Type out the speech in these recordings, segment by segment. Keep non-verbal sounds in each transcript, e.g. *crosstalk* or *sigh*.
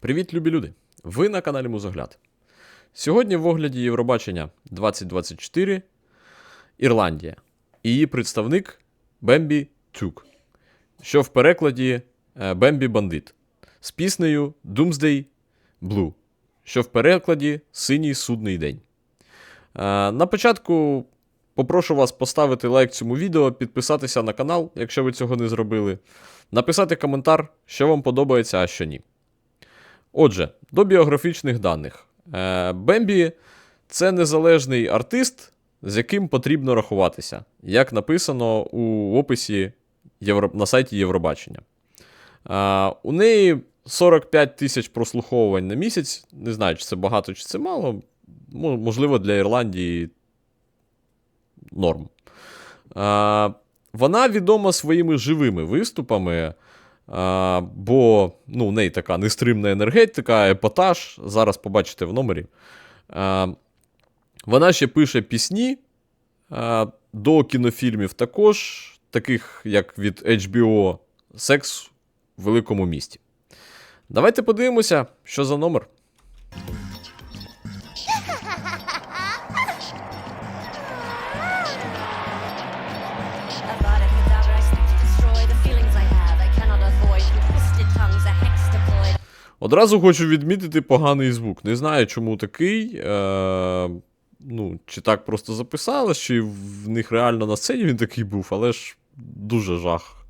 Привіт, любі люди! Ви на каналі Музогляд. Сьогодні в огляді Євробачення 2024 Ірландія. І її представник Бембі Тюк, що в перекладі е, Бембі Бандит з піснею Doomsday Blue, що в перекладі Синій судний день. Е, На початку попрошу вас поставити лайк цьому відео, підписатися на канал, якщо ви цього не зробили, написати коментар, що вам подобається, а що ні. Отже, до біографічних даних. Е, Бембі це незалежний артист, з яким потрібно рахуватися, як написано у описі на сайті Євробачення. Е, У неї 45 тисяч прослуховувань на місяць. Не знаю, чи це багато, чи це мало. Можливо, для Ірландії норм. Е, Вона відома своїми живими виступами. А, бо ну, в неї така нестримна енергетика, епатаж. Зараз побачите в номері. А, вона ще пише пісні а, до кінофільмів також, таких як від HBO Секс в великому місті. Давайте подивимося, що за номер. Одразу хочу відмітити поганий звук. Не знаю, чому такий. Е, ну, чи так просто записалось, чи в них реально на сцені він такий був, але ж дуже жах.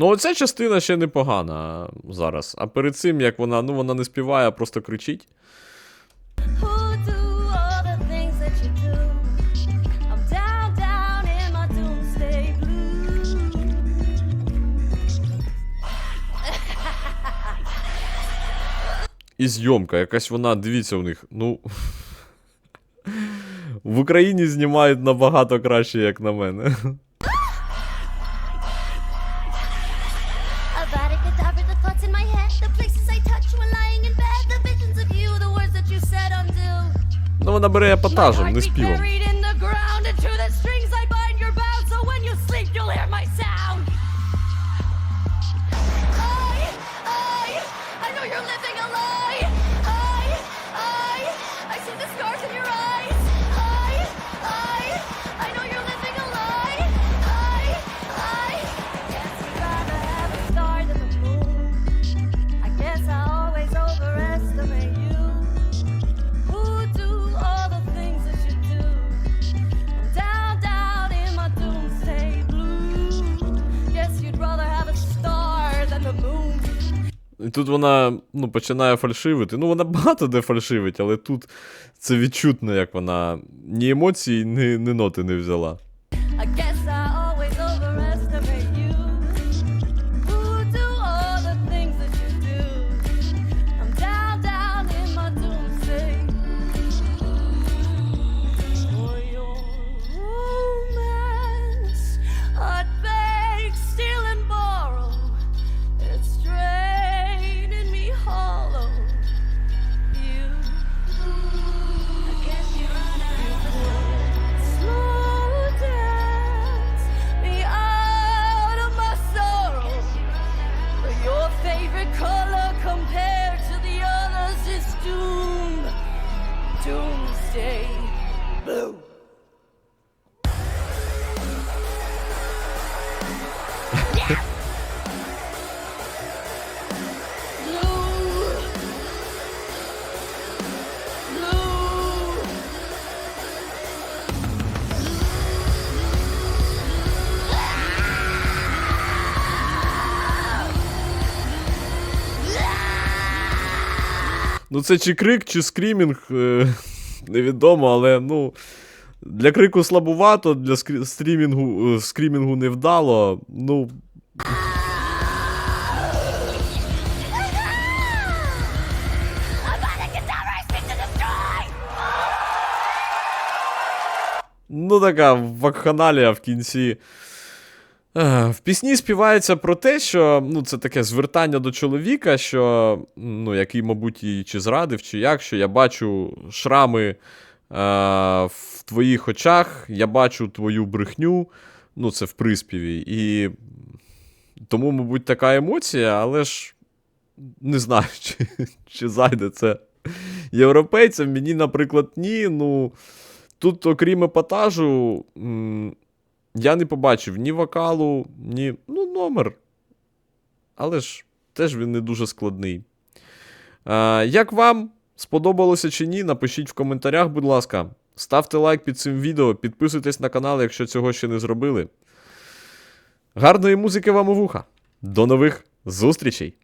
Ну, оця частина ще непогана зараз. А перед цим, як вона, ну, вона не співає, а просто кричить. І зйомка, якась вона, дивіться у них. Ну. В Україні знімають набагато краще, як на мене. Вона бере епатажем, не співом. І тут вона ну, починає фальшивити. Ну, вона багато де фальшивить, але тут це відчутно, як вона ні емоцій, ні, ні ноти не взяла. Blue. Ну, це чи крик, чи скрімінг, е, невідомо, але ну. Для крику слабувато, для стрімінгу, е, скрімінгу не вдало, ну. Ну, така вакханалія в кінці. Е, В пісні співається про те, що ну, це таке звертання до чоловіка, що, ну, який, мабуть, її чи зрадив, чи як, що я бачу шрами е, в твоїх очах, я бачу твою брехню. Ну, це в приспіві. І тому, мабуть, така емоція, але ж не знаю, *laughs* чи, чи зайде це європейцям. Мені, наприклад, ні. Ну, тут, окрім епатажу, я не побачив ні вокалу, ні. Ну, номер. Але ж теж він не дуже складний. А, як вам сподобалося чи ні? Напишіть в коментарях, будь ласка. Ставте лайк під цим відео, підписуйтесь на канал, якщо цього ще не зробили. Гарної музики вам у вуха. До нових зустрічей!